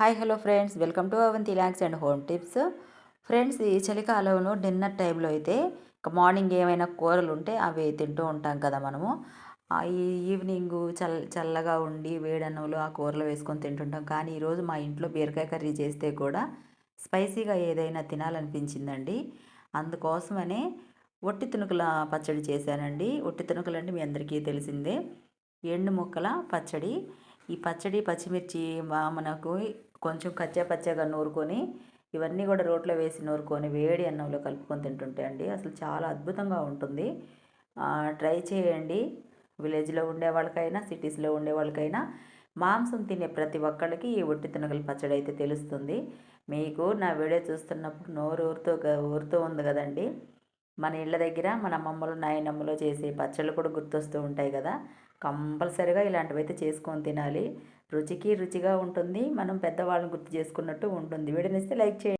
Hi hello friends. Welcome to Avanti lakhs and home tips. Friends ఈ చలికాలంలో dinner టైంలో అయితే మార్నింగ్ ఏమైనా కూరలు ఉంటే అవి తింటూ ఉంటాం కదా మనము. ఈ ఈవినింగ్ చల్ చల్లగా ఉండి వేడన్నంలో ఆ కూరలు వేసుకొని తింటుంటాం. కానీ ఈరోజు మా ఇంట్లో బీరకాయ కర్రీ చేస్తే కూడా స్పైసీగా ఏదైనా తినాలనిపించిందండి. అందుకోసమనే ఒట్టి తునుకుల పచ్చడి చేశానండి. ఒట్టి తునుకులు అంటే మీ అందరికీ తెలిసిందే. ఎండు ముక్కల పచ్చడి. ఈ పచ్చడి పచ్చిమిర్చి మనకు కొంచెం కచ్చా పచ్చగా నూరుకొని ఇవన్నీ కూడా రోట్లో వేసి నూరుకొని వేడి అన్నంలో కలుపుకొని తింటుంటే అండి అసలు చాలా అద్భుతంగా ఉంటుంది. ట్రై చేయండి. విలేజ్లో ఉండే వాళ్ళకైనా సిటీస్లో ఉండే వాళ్ళకైనా మాంసం తినే ప్రతి ఒక్కళ్ళకి ఈ ఒట్టి తినగల పచ్చడి అయితే తెలుస్తుంది. మీకు నా వీడియో చూస్తున్నప్పుడు నోరు ఊరుతూ ఊరుతూ ఉంది కదండి. మన ఇళ్ళ దగ్గర మన అమ్మమ్మలు నాయనమ్మలు చేసే పచ్చళ్ళు కూడా గుర్తొస్తూ ఉంటాయి కదా. కంపల్సరిగా ఇలాంటివి అయితే చేసుకొని తినాలి. రుచికి రుచిగా ఉంటుంది. మనం పెద్దవాళ్ళని గుర్తు చేసుకున్నట్టు ఉంటుంది. వీడినిస్తే లైక్ చేయండి.